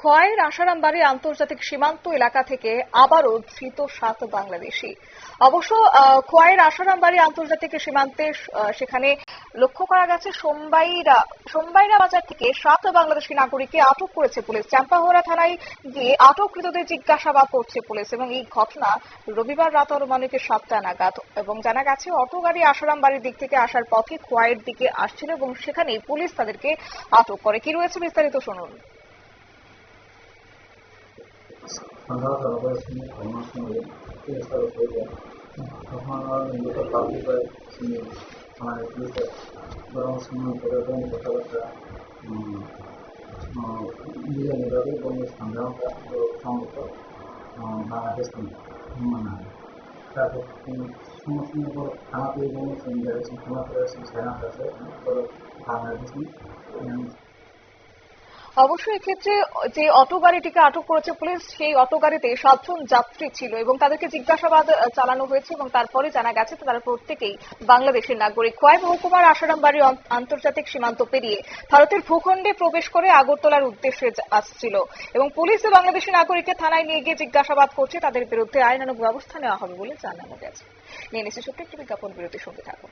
খোয়াইয়ের আশারামবাড়ি আন্তর্জাতিক সীমান্ত এলাকা থেকে আবারও ধৃত সাত বাংলাদেশি। অবশ্য খোয়াইয়ের আশারামবাড়ি আন্তর্জাতিক সীমান্তে সেখানে লক্ষ্য করা গেছে সোমবাইরা সোমবাইরা বাজার থেকে সাত বাংলাদেশি নাগরিককে আটক করেছে পুলিশ। চাম্পাহরা থানায় গিয়ে আটককৃতদের জিজ্ঞাসাবাদ করছে পুলিশ এবং এই ঘটনা রবিবার রাত অনুমানিকের সাতটা নাগাদ এবং জানা গেছে অটো গাড়ি আশারাম বাড়ির দিক থেকে আসার পথে খোয়াইয়ের দিকে আসছিল এবং সেখানেই পুলিশ তাদেরকে আটক করে। কি রয়েছে বিস্তারিত শুনুন। Mandata Abhasini Dhammasana Kinesara Soja Brahmana Nindita Kalpika Sini Anayakita Brahmasana Paradam Patalaka Ndiya Niravi Bhumi Sandhaka Sambuka Bhanakisan Mana Tapi Sumasana ko Kanapi Bhumi Sandhaka Sambuka Sambuka Sambuka Sambuka Sambuka Sambuka Sambuka Sambuka Sambuka Sambuka অবশ্যই এক্ষেত্রে যে auto গাড়িটিকে আটক করেছে police, সেই auto গাড়িতে সাতজন যাত্রী ছিল এবং তাদেরকে জিজ্ঞাসাবাদ চালানো হয়েছে এবং তারপরে জানা গেছে তারা প্রত্যেকেই বাংলাদেশের নাগরিক। খোয়াই মহকুমার আশারামবাড়ি অন- আন্তর্জাতিক সীমান্ত পেরিয়ে ভারতের ভূখণ্ডে প্রবেশ করে আগরতলার উদ্দেশ্যে আসছিল এবং পুলিশ ও বাংলাদেশি নাগরিককে থানায় নিয়ে গিয়ে জিজ্ঞাসাবাদ করছে। তাদের বিরুদ্ধে আইনানুগ ব্যবস্থা নেওয়া হবে বলে জানানো গেছে। নিয়ে নিচ্ছে একটি বিজ্ঞাপন বিরতির সঙ্গে থাকুন।